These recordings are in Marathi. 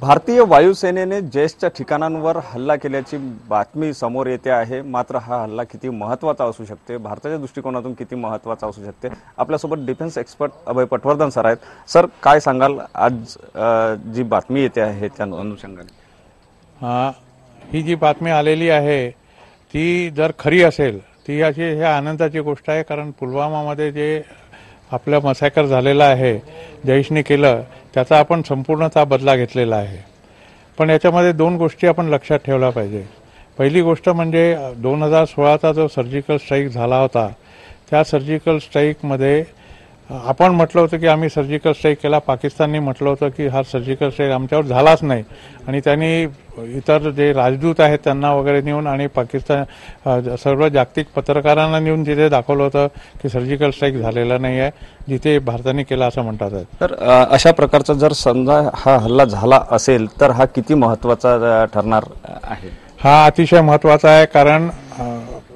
भारतीय वायुसेनेने जैशच्या ठिकाणांवर हल्ला केल्याची बातमी समोर येते आहे. मात्र हा हल्ला किती महत्त्वाचा असू शकते? भारताच्या दृष्टिकोनातून किती महत्त्वाचा असू शकते? आपल्यासोबत defence expert Abhay Patwardhan sir आहेत. सर काय सांगाल? आज जी बातमी येते आहे त्या अनुषंगाने. ही जी बातमी आलेली आहे ती जर खरी असेल ती अशी हे आनंदाची गोष्ट आहे. कारण पुलवामामध्ये जे आपलं मसॅकर झालेला आहे जैशने केलं त्याचा आपण संपूर्णतः बदला घेतलेला आहे. पण याच्यामध्ये दोन गोष्टी आपण लक्षात ठेवल्या पाहिजे. पहिली गोष्ट म्हणजे दोन हजार सोळाचा जो सर्जिकल स्ट्राईक झाला होता त्या सर्जिकल स्ट्राईकमध्ये आपण म्हटलं होतं की आम्ही सर्जिकल स्ट्राईक केला. पाकिस्तानने म्हटलं होतं की हा सर्जिकल स्ट्राईक आमच्यावर झालाच नाही. आणि त्यांनी इतर जे राजदूत आहेत त्यांना वगैरे नेऊन आणि पाकिस्तान सर्व जागतिक पत्रकारांना नेऊन तिथे दाखवलं होतं की सर्जिकल स्ट्राईक झालेला नाही आहे. जिथे भारताने केला असं म्हणतात. तर अशा प्रकारचा जर समजा हा हल्ला झाला असेल तर हा किती महत्त्वाचा अ, ठरणार आहे? हा अतिशय महत्त्वाचा आहे कारण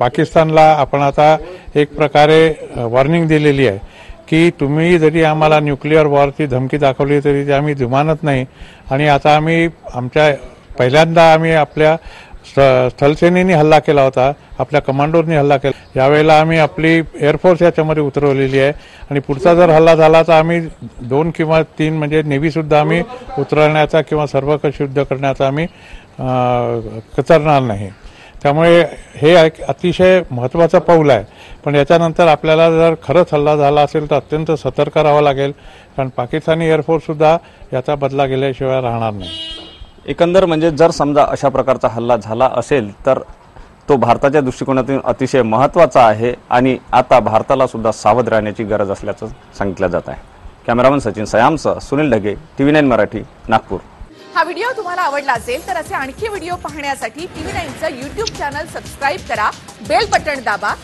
पाकिस्तानला आपण आता एक प्रकारे वॉर्निंग दिलेली आहे. की तुम्ही जरी आम्हाला न्यूक्लिअर वॉरची धमकी दाखवली तरी ती आम्ही जुमानत नाही. आणि आता आम्ही आमच्या पहिल्यांदा आम्ही आपल्या स- स्थलसेनेने हल्ला केला होता आपल्या कमांडोरनी हल्ला केला. यावेळेला आम्ही आपली एअरफोर्स याच्यामध्ये उतरवलेली आहे. आणि पुढचा जर हल्ला झाला तर आम्ही दोन किंवा तीन म्हणजे नेव्हीसुद्धा आम्ही उतरवण्याचा किंवा सर्व युद्ध करण्याचा आम्ही कचरणार नाही. त्यामुळे हे एक अतिशय महत्त्वाचं पाऊल आहे. पण याच्यानंतर आपल्याला जर खरंच हल्ला झाला असेल तर अत्यंत सतर्क राहावं लागेल. कारण पाकिस्तानी एअरफोर्ससुद्धा याचा बदला गेल्याशिवाय राहणार नाही. एकंदर म्हणजे जर समजा अशा प्रकारचा हल्ला झाला असेल तर तो भारताच्या दृष्टिकोनातून अतिशय महत्त्वाचा आहे आणि आता भारताला सुद्धा सावध राहण्याची गरज असल्याचं सांगितलं जात आहे. Cameraman Sachin सयामसह Sunil Dhage T V nine Marathi Nagpur. हा व्हिडिओ तुम्हाला आवडला असेल तर असे आणखी व्हिडिओ पाहण्यासाठी टीव्ही नाईनचं युट्यूब चॅनल सबस्क्राईब करा बेल बटण दाबा